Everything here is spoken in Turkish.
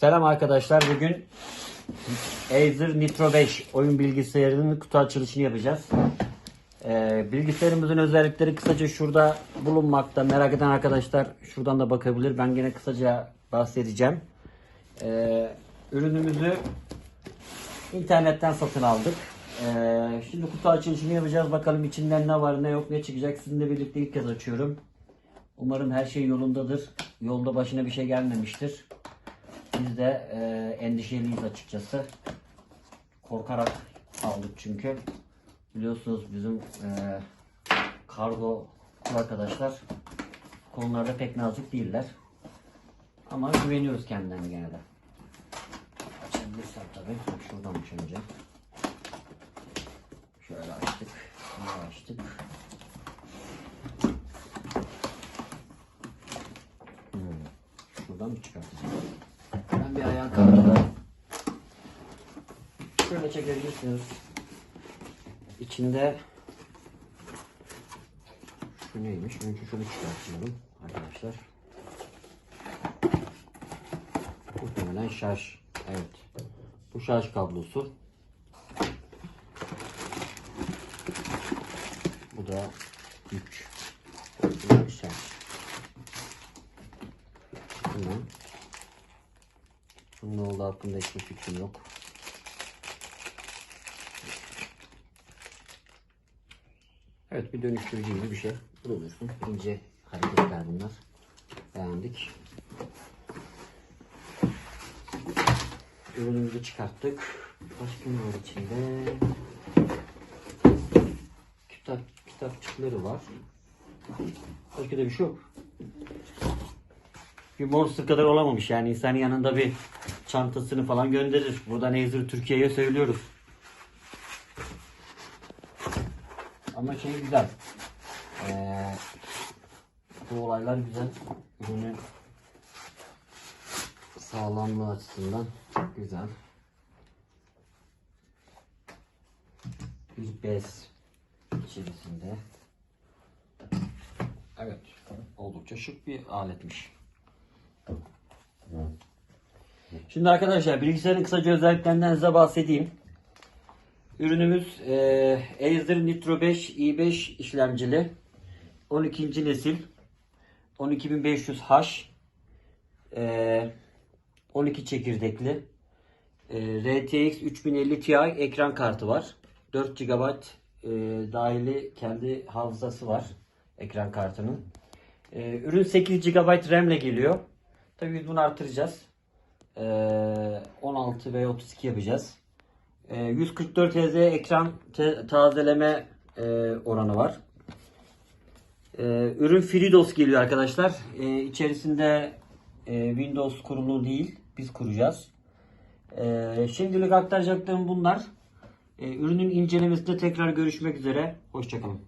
Selam arkadaşlar. Bugün Acer Nitro 5 oyun bilgisayarının kutu açılışını yapacağız. Ee, bilgisayarımızın özellikleri kısaca şurada bulunmakta. Merak eden arkadaşlar şuradan da bakabilir. Ben yine kısaca bahsedeceğim. Ee, ürünümüzü internetten satın aldık. Ee, şimdi kutu açılışını yapacağız. Bakalım içinden ne var ne yok ne çıkacak. Sizinle birlikte ilk kez açıyorum. Umarım her şey yolundadır. Yolda başına bir şey gelmemiştir. Biz de e, endişeliyiz açıkçası. Korkarak aldık çünkü. Biliyorsunuz bizim e, kargo arkadaşlar konularda pek nazik değiller. Ama güveniyoruz kendilerine gene de. Açabilirsem tabii. Şuradan önce. Şöyle açtık. Bunu açtık. Hmm. Şuradan mı çıkartacağım? Ben bir ayağa kaldırayım. Şöyle çekebilirsiniz. İçinde şu neymiş? Önce şunu çıkartıyorum arkadaşlar. Muhtemelen şarj. Evet. Bu şarj kablosu. Bu da güç. Bu da şarj. Tamam. Bunun ne olduğu hakkında hiçbir fikrim yok. Evet bir dönüştürücü gibi bir şey. Bulursun. İnce hareketler bunlar. Beğendik. Ürünümüzü çıkarttık. Başka ne var içinde? Kitap, kitapçıkları var. Başka da bir şey yok bir monster kadar olamamış yani insanın yanında bir çantasını falan gönderir. Buradan Acer Türkiye'ye söylüyoruz. Ama şey güzel. Ee, bu olaylar güzel. Ürünün sağlamlığı açısından çok güzel. Bir bez içerisinde. Evet. Oldukça şık bir aletmiş. Şimdi arkadaşlar bilgisayarın kısaca özelliklerinden size bahsedeyim. Ürünümüz e, Acer Nitro 5 i5 işlemcili 12. nesil 12500H e, 12 çekirdekli e, RTX 3050 Ti ekran kartı var. 4 GB e, dahili kendi hafızası var ekran kartının. E, ürün 8 GB RAM ile geliyor. Tabii biz bunu artıracağız. Ee, 16 ve 32 yapacağız. Ee, 144 Hz ekran tazeleme e, oranı var. Ee, ürün FreeDOS geliyor arkadaşlar. Ee, içerisinde e, Windows kurulu değil. Biz kuracağız. Ee, şimdilik aktaracaklarım bunlar. Ee, ürünün incelemesinde tekrar görüşmek üzere. Hoşçakalın.